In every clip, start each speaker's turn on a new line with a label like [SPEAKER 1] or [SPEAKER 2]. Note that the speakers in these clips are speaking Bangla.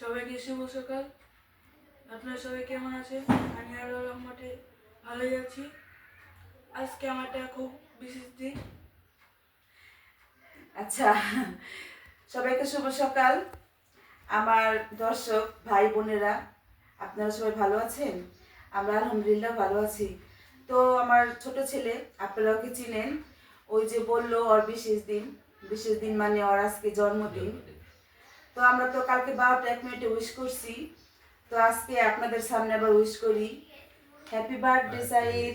[SPEAKER 1] সবাইকে শুভ সকাল। আপনারা সবাই কেমন আছেন? আমি আল্লাহ রহমতে ভালোই আছি। আজকে আমার খুব বিশেষ দিন।
[SPEAKER 2] আচ্ছা সবাইকে শুভ সকাল। আমার দর্শক, ভাই বোনেরা, আপনারা সবাই ভালো আছেন? আমরা আলহামদুলিল্লাহ ভালো আছি। তো আমার ছোট ছেলে, আপনারাও কি চিনেন? ওই যে বলল ওর বিশেষ দিন। বিশেষ দিন মানে ওর আজকে জন্মদিন। তো আমরা তো কালকে বারোটা এক মিনিটে উইশ করছি। তো আজকে আপনাদের সামনে আবার উইশ করি। হ্যাপি বার্থডে সাইদ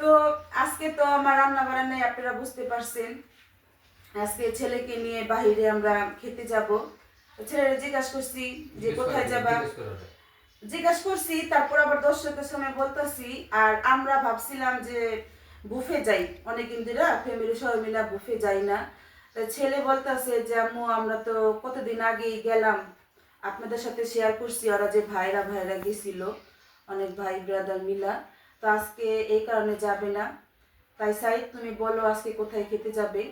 [SPEAKER 2] তো আজকে তো আমার রান্না বান্নায় আপনারা বুঝতে পারছেন। আজকে ছেলেকে নিয়ে বাহিরে আমরা খেতে যাব। ছেলেরা জিজ্ঞাসা করছি যে কোথায় যাবা? জিজ্ঞাসা করছি তারপর আবার দর্শকের সময় বলতেছি। আর আমরা ভাবছিলাম যে বুফে যাই। অনেক ইন্দিরা ফ্যামিলি সবাই মিলে বুফে যাই না। ছেলে বলতেছে যে আম্মু আমরা তো কতদিন আগেই গেলাম। আপনাদের সাথে শেয়ার করছি। ওরা যে ভাইরা ভাইরা গেছিল অনেক ভাই ব্রাদার মিলা। তো আজকে এই কারণে যাবে না। তাই সাইদ তুমি বলো আজকে কোথায় খেতে যাবে।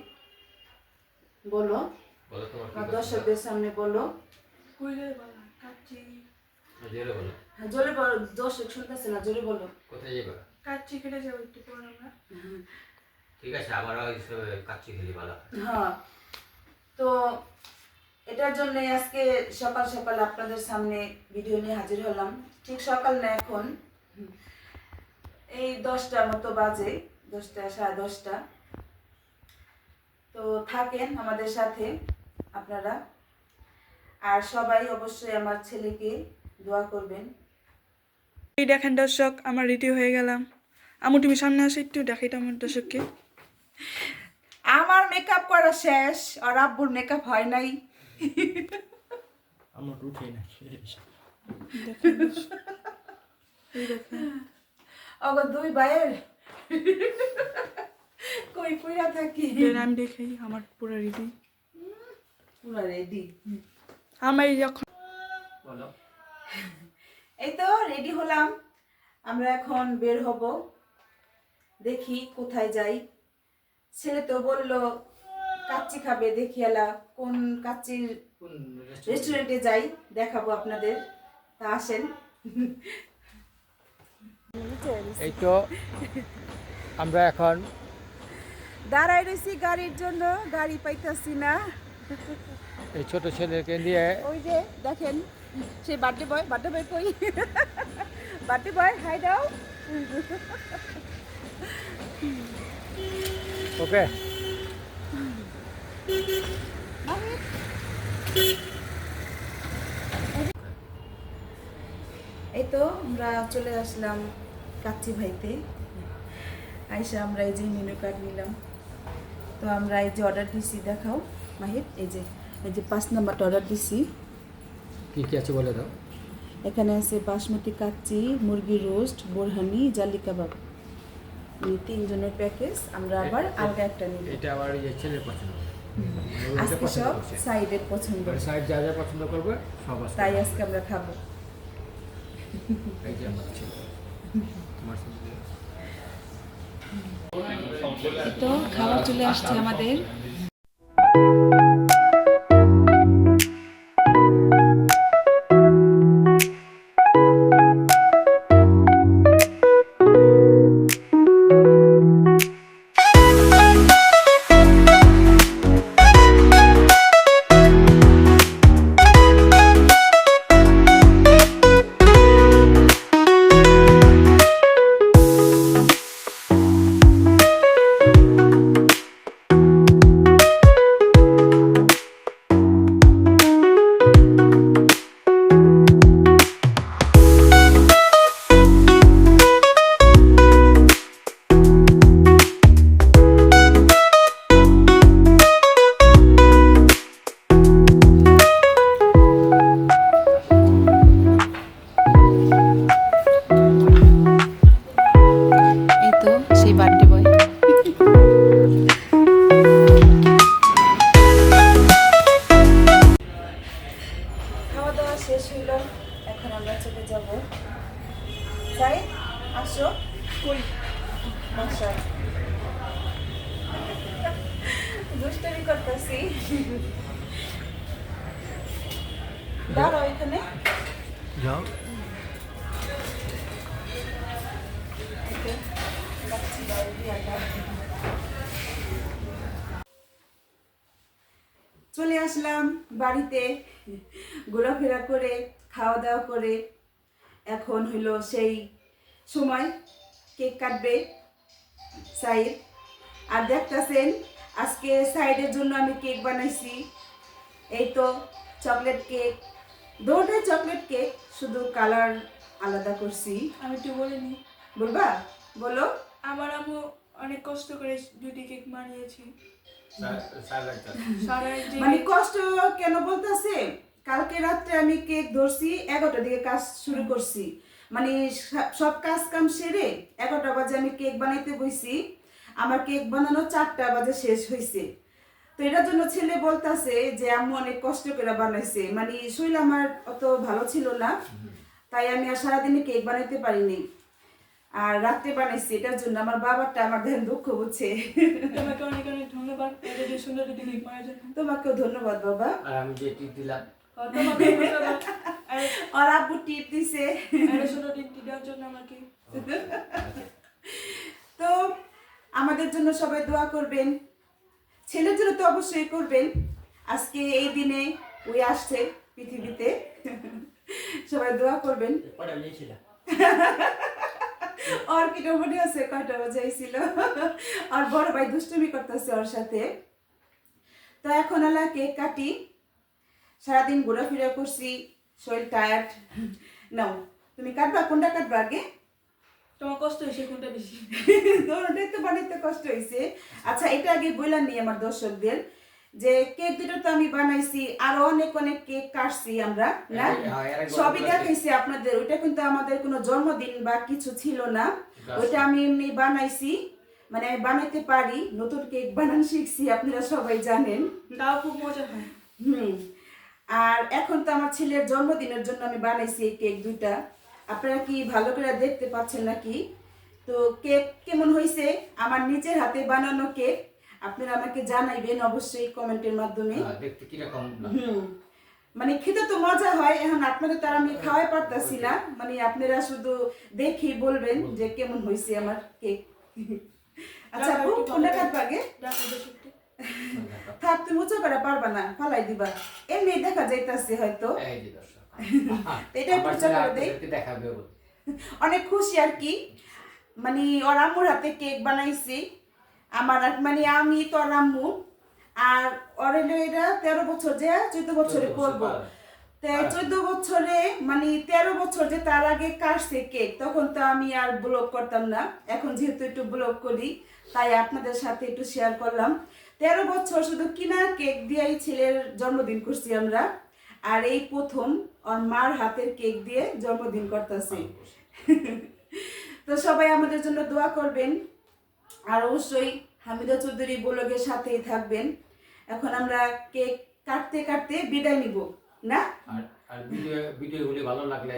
[SPEAKER 2] বলো।
[SPEAKER 3] বলো?
[SPEAKER 2] দর্শকদের সামনে বলো।
[SPEAKER 1] বালা
[SPEAKER 3] জোরে বলো।
[SPEAKER 2] হ্যাঁ, জোরে দর্শক শুনতেছে না জোরে বলো।
[SPEAKER 3] কোথায় যাবে?
[SPEAKER 1] কাচ্চি কেটে যাব একটু পর আমরা।
[SPEAKER 3] ঠিক আছে হিসেবে কাচ্চি খেলি ভালো হ্যাঁ।
[SPEAKER 2] তো এটার জন্য আজকে সকাল সকাল আপনাদের সামনে ভিডিও নিয়ে হাজির হলাম। ঠিক সকাল না এখন। এই দশটার মতো বাজে দশটা সাড়ে দশটা। তো থাকেন আমাদের সাথে আপনারা। আর সবাই অবশ্যই আমার ছেলেকে দোয়া করবেন।
[SPEAKER 1] এই দেখেন দর্শক আমার রেডি হয়ে গেলাম। আমু তুমি সামনে আসো একটু দেখাই তো আমার দর্শককে।
[SPEAKER 2] আমার মেকআপ করা শেষ আর আব্বুর মেকআপ হয় নাই।
[SPEAKER 4] আমার উঠে না
[SPEAKER 2] অগর দুই ভাইয়ের। কই পুরা থাকি?
[SPEAKER 1] দেন আমি দেখাই আমার পুরো রেডি
[SPEAKER 2] পুরো রেডি
[SPEAKER 1] আমার যখন
[SPEAKER 3] বলো।
[SPEAKER 2] এই তো রেডি হলাম। আমরা এখন বের হব। দেখি কোথায় যাই। ছেলে তো বলল কাচ্চি খাবে দেখি এলা কোন কাচ্চির রেস্টুরেন্টে যাই দেখাবো আপনাদের। তা আসেন।
[SPEAKER 4] এই তো আমরা এখন
[SPEAKER 2] দাঁড়াই রয়েছি গাড়ির জন্য গাড়ি পাইতেছি না।
[SPEAKER 4] এই ছোট ছেলেকে নিয়ে
[SPEAKER 2] ওই যে দেখেন সেই বার্থডে বয় বার্থডে বয় কই? বার্থডে বয় হাই দাও।
[SPEAKER 4] ওকে
[SPEAKER 2] এই তো আমরা চলে আসলাম কাচ্চি ভাইতে। আইসা আমরা এই যে মেনু কার্ড নিলাম। তো আমরা এই যে অর্ডার দিছি দেখাও মাহির এই যে এই যে পাঁচ নাম্বারটা অর্ডার দিছি।
[SPEAKER 4] কি কি আছে বলে দাও।
[SPEAKER 2] এখানে আছে বাসমতি কাচ্চি মুরগি রোস্ট বোরহানি জালি কাবাব। তিনজনের প্যাকেজ আমরা আবার আলাদা একটা নিব।
[SPEAKER 4] এটা আবার এই ছেলের পছন্দ।
[SPEAKER 2] আজকে সব সাইডের পছন্দ।
[SPEAKER 4] সাইড যা যা পছন্দ করবে সব আছে
[SPEAKER 2] তাই আজকে আমরা খাব।
[SPEAKER 4] এই যে আমার ছেলে। তোমার
[SPEAKER 2] তো খাওয়া চলে আসছে আমাদের। যাই আসো। কই? বাসায়। দুষ্টামি করতেছি। দাঁড়াও এখানে।
[SPEAKER 4] যাও।
[SPEAKER 2] চলে আসলাম বাড়িতে। ঘোরাফেরা করে খাওয়া দাওয়া করে। এখন হলো সেই সময় কেক কাটবে সাইড আর দেখতেছেন আজকে সাইডের জন্য আমি কেক বানাইছি। এই তো চকলেট কেক দুটোই চকলেট কেক শুধু কালার আলাদা করছি।
[SPEAKER 1] আমি একটু বলিনি
[SPEAKER 2] বলবা? বলো।
[SPEAKER 1] আমার আম্মু অনেক কষ্ট করে দুটি কেক বানিয়েছি।
[SPEAKER 2] মানে কষ্ট কেন বলতেছে কালকে রাত্রে আমি কেক ধরছি এগারোটার দিকে কাজ শুরু করছি। মানে সব- কাজ কাম সেরে এগারোটা বাজে আমি কেক বানাইতে বইছি। আমার কেক বানানো চারটা বাজে শেষ হয়েছে তো এটার জন্য ছেলে বলতাছে যে আম্মু অনেক কষ্ট করে বানাইছে। মানে শরীর আমার অত ভালো ছিল না। তাই আমি আর সারাদিনে কেক বানাইতে পারিনি। আর রাত্রে বানাইছি। এটার জন্য আমার বাবারটা আমার দেন দুঃখ বুঝছে।
[SPEAKER 1] তোমাকে অনেক অনেক ধন্যবাদ।
[SPEAKER 2] তোমাকেও ধন্যবাদ বাবা।
[SPEAKER 3] আর আমি যে টিপ দিলাম
[SPEAKER 1] আর
[SPEAKER 2] আব্বু টিপ দিছে।
[SPEAKER 1] জন্য আমাকে।
[SPEAKER 2] তো আমাদের জন্য সবাই দোয়া করবেন। ছেলের জন্য তো অবশ্যই করবেন। আজকে এই দিনে ওই আসছে পৃথিবীতে। সবাই দোয়া করবেন।
[SPEAKER 4] কটা নিয়েছিলাম
[SPEAKER 2] আর কি মনে আছে? কয়টা বাজাইছিল? আর বড় ভাই দুষ্টুমি করতেছে ওর সাথে। তো এখন আলা কেক কাটি। সারাদিন ঘোরাফেরা করছি শরীর টায়ার্ড নাও তুমি কাটবা? কোনটা কাটবা আগে?
[SPEAKER 1] তোমার কষ্ট হয়েছে কোনটা বেশি?
[SPEAKER 2] দোনোটাই তো বানাইতে কষ্ট হয়েছে। আচ্ছা এটা আগে বললাম নি আমার দর্শকদের যে কেক দুটো তো আমি বানাইছি আরও অনেক অনেক কেক কাটছি আমরা না?
[SPEAKER 3] হ্যাঁ,
[SPEAKER 2] সবই দেখাইছি আপনাদের ওইটা কিন্তু আমাদের কোনো জন্মদিন বা কিছু ছিল না। ওইটা আমি এমনি বানাইছি মানে আমি বানাইতে পারি নতুন কেক বানান শিখছি আপনারা সবাই জানেন।
[SPEAKER 1] তাও খুব মজা হয়।
[SPEAKER 2] হুম। আর এখন তো আমার ছেলের জন্মদিনের জন্য আমি বানাইছি এই কেক দুইটা। আপনারা কি ভালো করে দেখতে পাচ্ছেন নাকি? তো কেক কেমন হয়েছে আমার নিজের হাতে বানানো কেক। আপনারা আমাকে জানাইবেন অবশ্যই কমেন্টের মাধ্যমে।
[SPEAKER 3] হ্যাঁ, দেখতে কীরকম
[SPEAKER 2] হুম। মানে খেতে তো মজা হয় এখন আপনাদের তার আমি খাওয়াই পারতাছি না। মানে আপনারা শুধু দেখি বলবেন যে কেমন হয়েছে আমার কেক। আচ্ছা আপু কোনটা কাটবা আগে? থাক তুমি উঁচু করে পারবা না ফালাই দিবা। এমনি দেখা যাইতাছে হয়তো।
[SPEAKER 3] এই যে দর্শক
[SPEAKER 2] এটা একটু
[SPEAKER 3] আমার
[SPEAKER 2] করে দেই। অনেক খুশি আর কি। মানে ওর আম্মুর হাতে কেক বানাইছি। আমার মানে আমি তো ওর আম্মু। আর ওর এটা তেরো বছর যে চোদ্দ বছরে করব। চোদ্দ বছরে মানে তেরো বছর যে তার আগে কাটছে কেক তখন তো আমি আর ব্লগ করতাম না। এখন যেহেতু একটু ব্লগ করি তাই আপনাদের সাথে একটু শেয়ার করলাম। তেরো বছর শুধু কিনা কেক দিয়েই ছেলের জন্মদিন করছি আমরা আর এই প্রথম ওর মার হাতের কেক দিয়ে জন্মদিন করতেছি। তো সবাই আমাদের জন্য দোয়া করবেন আর অবশ্যই হামিদা চৌধুরী ব্লগের সাথেই থাকবেন। এখন আমরা কেক কাটতে কাটতে বিদায় নিব না?
[SPEAKER 3] আর আর ভিডিওগুলি ভালো লাগলে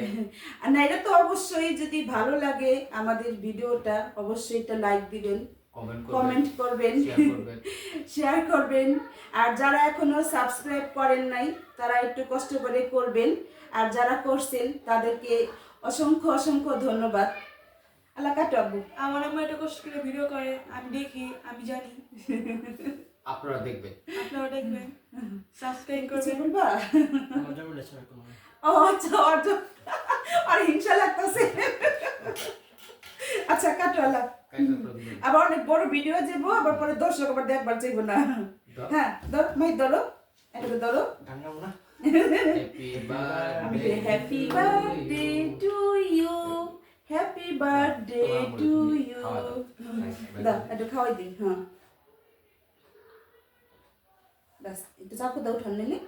[SPEAKER 2] আর না এটা তো অবশ্যই যদি ভালো লাগে আমাদের ভিডিওটা অবশ্যই এটা লাইক দিবেন।
[SPEAKER 3] কমেন্ট করবেন শেয়ার করবেন
[SPEAKER 2] শেয়ার করবেন। আর যারা এখনও সাবস্ক্রাইব করেন নাই তারা একটু কষ্ট করে করবেন। আর যারা করছেন তাদেরকে অসংখ্য অসংখ্য ধন্যবাদ। আল্লাহ কাটাবো
[SPEAKER 1] আমার আম্মা এটা কষ্ট করে ভিডিও করে আমি দেখি আমি জানি।
[SPEAKER 3] আপনারা দেখবেন।
[SPEAKER 1] আপনারা দেখবেন। সাবস্ক্রাইব করবেন।
[SPEAKER 2] বলবা? ও আচ্ছা অর্জন। আর হিংসা লাগতেছে। আচ্ছা কাটো আল্লাহ।
[SPEAKER 3] কাইটা করে দিবেন।
[SPEAKER 2] আবার অনেক বড় ভিডিও যাব আবার পরে দর্শক আবার দেখবার চাইব না। হ্যাঁ ধর মাই ধরো। একটা ধরো। Happy birthday to you happy birthday to you দাও একটু খাওয়াই দিই হ্যাঁ ব্যাস একটু চাকু দাও ঠান্ডা নিলে